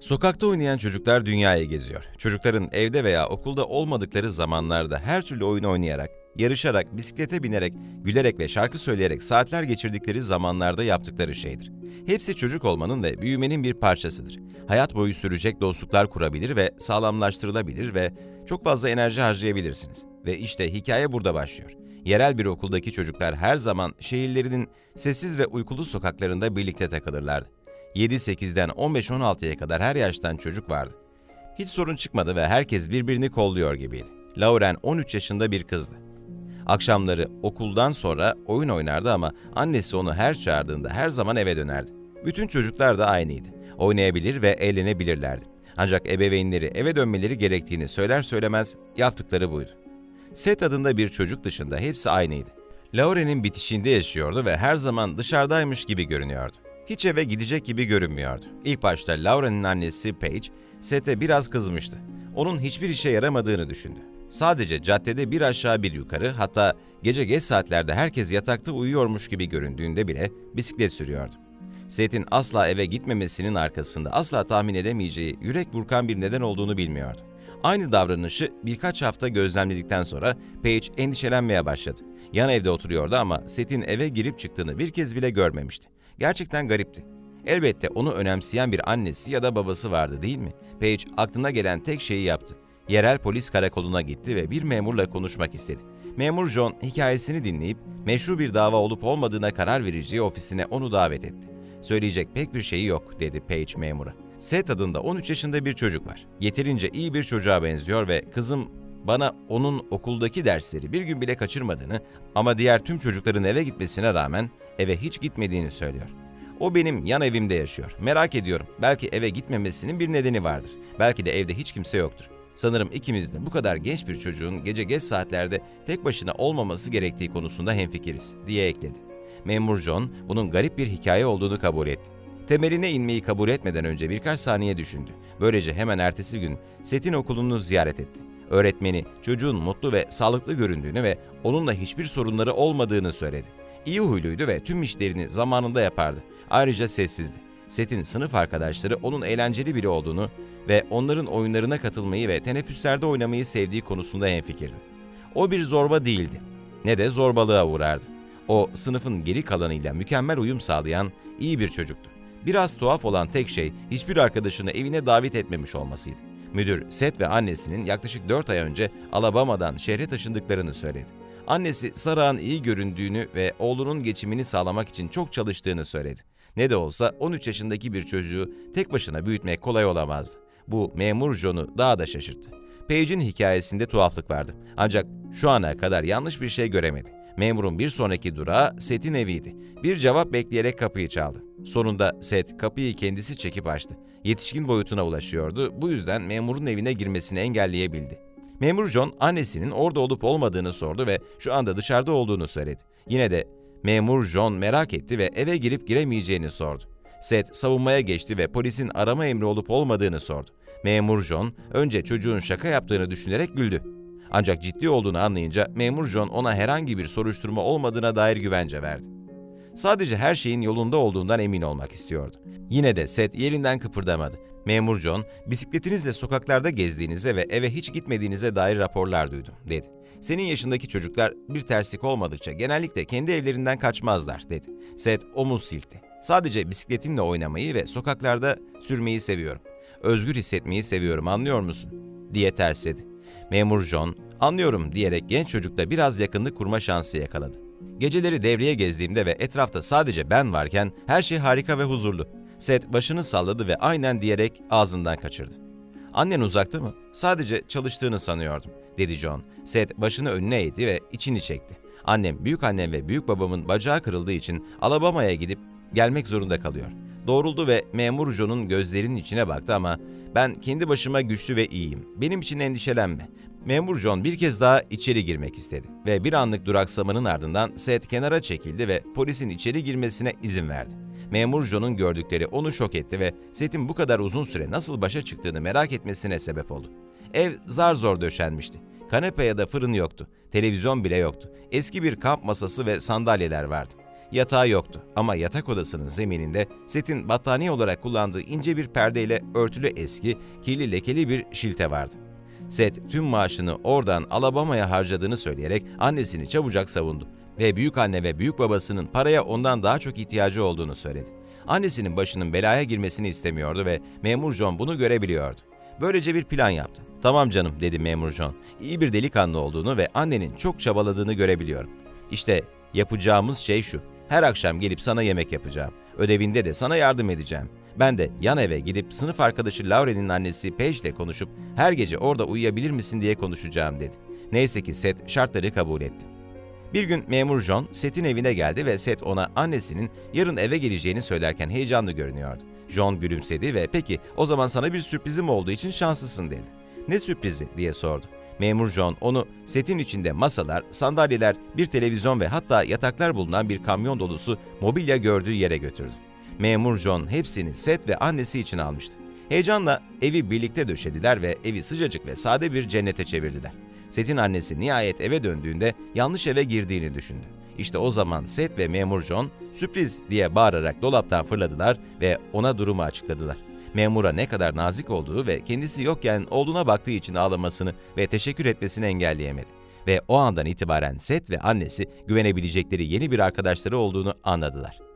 Sokakta oynayan çocuklar dünyayı geziyor. Çocukların evde veya okulda olmadıkları zamanlarda her türlü oyun oynayarak, yarışarak, bisiklete binerek, gülerek ve şarkı söyleyerek saatler geçirdikleri zamanlarda yaptıkları şeydir. Hepsi çocuk olmanın ve büyümenin bir parçasıdır. Hayat boyu sürecek dostluklar kurabilir ve sağlamlaştırılabilir ve çok fazla enerji harcayabilirsiniz. Ve işte hikaye burada başlıyor. Yerel bir okuldaki çocuklar her zaman şehirlerinin sessiz ve uykulu sokaklarında birlikte takılırlardı. 7-8'den 15-16'ya kadar her yaştan çocuk vardı. Hiç sorun çıkmadı ve herkes birbirini kolluyor gibiydi. Lauren 13 yaşında bir kızdı. Akşamları okuldan sonra oyun oynardı ama annesi onu her çağırdığında her zaman eve dönerdi. Bütün çocuklar da aynıydı. Oynayabilir ve eğlenebilirlerdi. Ancak ebeveynleri eve dönmeleri gerektiğini söyler söylemez yaptıkları buydu. Seth adında bir çocuk dışında hepsi aynıydı. Lauren'in bitişinde yaşıyordu ve her zaman dışarıdaymış gibi görünüyordu. Hiç eve gidecek gibi görünmüyordu. İlk başta Lauren'in annesi Paige, Seth'e biraz kızmıştı. Onun hiçbir işe yaramadığını düşündü. Sadece caddede bir aşağı bir yukarı hatta gece geç saatlerde herkes yatakta uyuyormuş gibi göründüğünde bile bisiklet sürüyordu. Seth'in asla eve gitmemesinin arkasında asla tahmin edemeyeceği yürek burkan bir neden olduğunu bilmiyordu. Aynı davranışı birkaç hafta gözlemledikten sonra Paige endişelenmeye başladı. Yan evde oturuyordu ama Seth'in eve girip çıktığını bir kez bile görmemişti. Gerçekten garipti. Elbette onu önemseyen bir annesi ya da babası vardı değil mi? Paige aklına gelen tek şeyi yaptı. Yerel polis karakoluna gitti ve bir memurla konuşmak istedi. Memur John hikayesini dinleyip meşru bir dava olup olmadığına karar vereceği ofisine onu davet etti. Söyleyecek pek bir şeyi yok dedi Paige memura. Seth adında 13 yaşında bir çocuk var. Yeterince iyi bir çocuğa benziyor ve kızım bana onun okuldaki dersleri bir gün bile kaçırmadığını ama diğer tüm çocukların eve gitmesine rağmen eve hiç gitmediğini söylüyor. O benim yan evimde yaşıyor. Merak ediyorum. Belki eve gitmemesinin bir nedeni vardır. Belki de evde hiç kimse yoktur. Sanırım ikimiz de bu kadar genç bir çocuğun gece geç saatlerde tek başına olmaması gerektiği konusunda hemfikiriz, diye ekledi. Memur John bunun garip bir hikaye olduğunu kabul etti. Temeline inmeyi kabul etmeden önce birkaç saniye düşündü. Böylece hemen ertesi gün Set'in okulunu ziyaret etti. Öğretmeni çocuğun mutlu ve sağlıklı göründüğünü ve onunla hiçbir sorunları olmadığını söyledi. İyi huyluydu ve tüm işlerini zamanında yapardı. Ayrıca sessizdi. Set'in sınıf arkadaşları onun eğlenceli biri olduğunu ve onların oyunlarına katılmayı ve teneffüslerde oynamayı sevdiği konusunda hemfikirdi. O bir zorba değildi. Ne de zorbalığa uğrardı. O sınıfın geri kalanıyla mükemmel uyum sağlayan iyi bir çocuktu. Biraz tuhaf olan tek şey hiçbir arkadaşını evine davet etmemiş olmasıydı. Müdür Seth ve annesinin yaklaşık 4 ay önce Alabama'dan şehre taşındıklarını söyledi. Annesi Sarah'ın iyi göründüğünü ve oğlunun geçimini sağlamak için çok çalıştığını söyledi. Ne de olsa 13 yaşındaki bir çocuğu tek başına büyütmek kolay olamazdı. Bu memur John'u daha da şaşırttı. Paige'in hikayesinde tuhaflık vardı. Ancak şu ana kadar yanlış bir şey göremedi. Memurun bir sonraki durağı Seth'in eviydi. Bir cevap bekleyerek kapıyı çaldı. Sonunda Seth kapıyı kendisi çekip açtı. Yetişkin boyutuna ulaşıyordu. Bu yüzden memurun evine girmesini engelleyebildi. Memur John annesinin orada olup olmadığını sordu ve şu anda dışarıda olduğunu söyledi. Yine de memur John merak etti ve eve girip giremeyeceğini sordu. Seth savunmaya geçti ve polisin arama emri olup olmadığını sordu. Memur John önce çocuğun şaka yaptığını düşünerek güldü. Ancak ciddi olduğunu anlayınca memur John ona herhangi bir soruşturma olmadığına dair güvence verdi. Sadece her şeyin yolunda olduğundan emin olmak istiyordu. Yine de Seth yerinden kıpırdamadı. Memur John, bisikletinizle sokaklarda gezdiğinize ve eve hiç gitmediğinize dair raporlar duydum, dedi. Senin yaşındaki çocuklar bir terslik olmadıkça genellikle kendi evlerinden kaçmazlar, dedi. Seth omuz silkti. Sadece bisikletimle oynamayı ve sokaklarda sürmeyi seviyorum. Özgür hissetmeyi seviyorum, anlıyor musun? diye tersledi. Memur John, anlıyorum diyerek genç çocukla biraz yakınlık kurma şansı yakaladı. Geceleri devreye gezdiğimde ve etrafta sadece ben varken her şey harika ve huzurlu. Seth başını salladı ve aynen diyerek ağzından kaçırdı. Annen uzakta mı? Sadece çalıştığını sanıyordum, dedi John. Seth başını önüne eğdi ve içini çekti. Annem, büyük annem ve büyük babamın bacağı kırıldığı için Alabama'ya gidip gelmek zorunda kalıyor. Doğruldu ve memur John'un gözlerinin içine baktı ama ben kendi başıma güçlü ve iyiyim. Benim için endişelenme. Memur John bir kez daha içeri girmek istedi ve bir anlık duraksamanın ardından Seth kenara çekildi ve polisin içeri girmesine izin verdi. Memur John'un gördükleri onu şok etti ve Seth'in bu kadar uzun süre nasıl başa çıktığını merak etmesine sebep oldu. Ev zar zor döşenmişti. Kanepe ya da fırın yoktu. Televizyon bile yoktu. Eski bir kamp masası ve sandalyeler vardı. Yatağı yoktu ama yatak odasının zemininde Seth'in battaniye olarak kullandığı ince bir perdeyle örtülü eski, kirli lekeli bir şilte vardı. Seth tüm maaşını oradan Alabama'ya harcadığını söyleyerek annesini çabucak savundu ve büyük anne ve büyük babasının paraya ondan daha çok ihtiyacı olduğunu söyledi. Annesinin başının belaya girmesini istemiyordu ve memur John bunu görebiliyordu. Böylece bir plan yaptı. Tamam canım dedi memur John. İyi bir delikanlı olduğunu ve annenin çok çabaladığını görebiliyorum. İşte yapacağımız şey şu. Her akşam gelip sana yemek yapacağım. Ödevinde de sana yardım edeceğim. Ben de yan eve gidip sınıf arkadaşı Lauren'in annesi Paige ile konuşup her gece orada uyuyabilir misin diye konuşacağım dedi. Neyse ki Seth şartları kabul etti. Bir gün memur John Seth'in evine geldi ve Seth ona annesinin yarın eve geleceğini söylerken heyecanlı görünüyordu. John gülümsedi ve peki o zaman sana bir sürprizim olduğu için şanslısın dedi. Ne sürprizi diye sordu. Memur John onu setin içinde masalar, sandalyeler, bir televizyon ve hatta yataklar bulunan bir kamyon dolusu mobilya gördüğü yere götürdü. Memur John hepsini Seth ve annesi için almıştı. Heyecanla evi birlikte döşediler ve evi sıcacık ve sade bir cennete çevirdiler. Seth'in annesi nihayet eve döndüğünde yanlış eve girdiğini düşündü. İşte o zaman Seth ve memur John sürpriz diye bağırarak dolaptan fırladılar ve ona durumu açıkladılar. Memura ne kadar nazik olduğu ve kendisi yokken oğluna baktığı için ağlamasını ve teşekkür etmesini engelleyemedi. Ve o andan itibaren Seth ve annesi güvenebilecekleri yeni bir arkadaşları olduğunu anladılar.